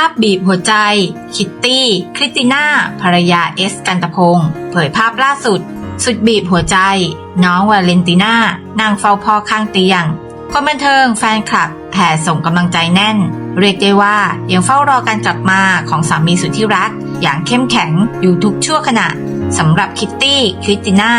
าพบีบหัวใจ คิตตี้ คริสติน่า ภรรยาเอสกันตพงศ์เผยภาพล่าสุด สุดบีบหัวใจ น้องวาเลนติน่า นางเฝ้าพ่อข้างเตียง คนบันเทิงแฟนคลับแห่ส่งกำลังใจแน่น เรียกได้ว่ายังเฝ้ารอการกลับมาของสามีสุดที่รัก อย่างเข้มแข็งอยู่ทุกชั่วขณะสำหรับคิตตี้ คริสติน่า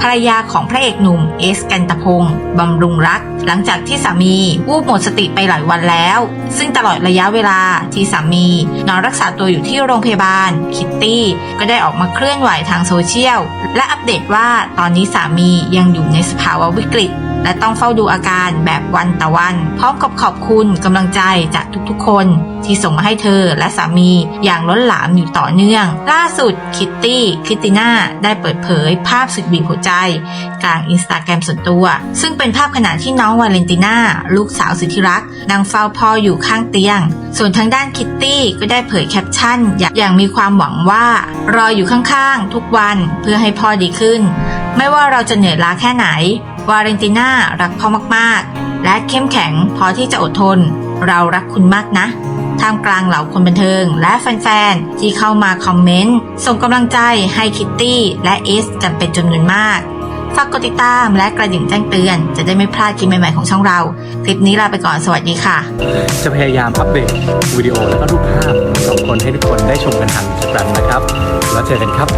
ภรรยาของพระเอกหนุ่มเอสกันตพงศ์บำรุงรัก หลังจากที่สามีวูบหมดสติไปหลายวันแล้ว ซึ่งตลอดระยะเวลาที่สามีนอนรักษาตัวอยู่ที่โรงพยาบาล คิตตี้ก็ได้ออกมาเคลื่อนไหวทางโซเชียล และอัปเดตว่าตอนนี้สามียังอยู่ในสภาวะวิกฤต และต้องเฝ้าดูอาการแบบวันต่อวัน พร้อมกับขอบคุณกำลังใจจากทุกๆ คน ที่ส่งมาให้เธอและสามีอย่างล้นหลามอยู่ต่อเนื่อง ล่าสุดคิตตี้คริสติน่าได้เปิดเผยภาพสุดบีบหัวใจ กลางอินสตาแกรมส่วนตัว ซึ่งเป็นภาพขณะที่น้องวาเลนติน่าลูกสาวสุดที่รักนั่งเฝ้าพ่ออยู่ข้างเตียง ส่วนทางด้านคิตตี้ก็ได้เผยแคปชั่นอย่างอย่างมีความหวังว่า รออยู่ข้างๆ ทุกวันเพื่อให้พ่อดีขึ้น ไม่ว่าเราจะเหนื่อยล้าแค่ไหน วาเลนติน่ารักพ่อมากๆ และเข้มแข็งพอที่จะอดทน เรารักคุณมากนะท่ามกลางเหล่าคนบันเทิง และแฟนๆ ที่เข้ามาคอมเมนต์ ส่งกำลังใจให้คิตตี้และเอสกันเป็นจำนวนมาก ฝากกดติดตามและกระดิ่งแจ้งเตือน จะได้ไม่พลาดคลิปใหม่ๆของช่องเรา คลิปนี้ลาไปก่อนสวัสดีค่ะ จะพยายามอัปเดตวิดีโอและก็รูปภาพสองคนให้ทุกคนได้ชมกันทางอินสตาแกรมนะครับ แล้วเจอกันครับ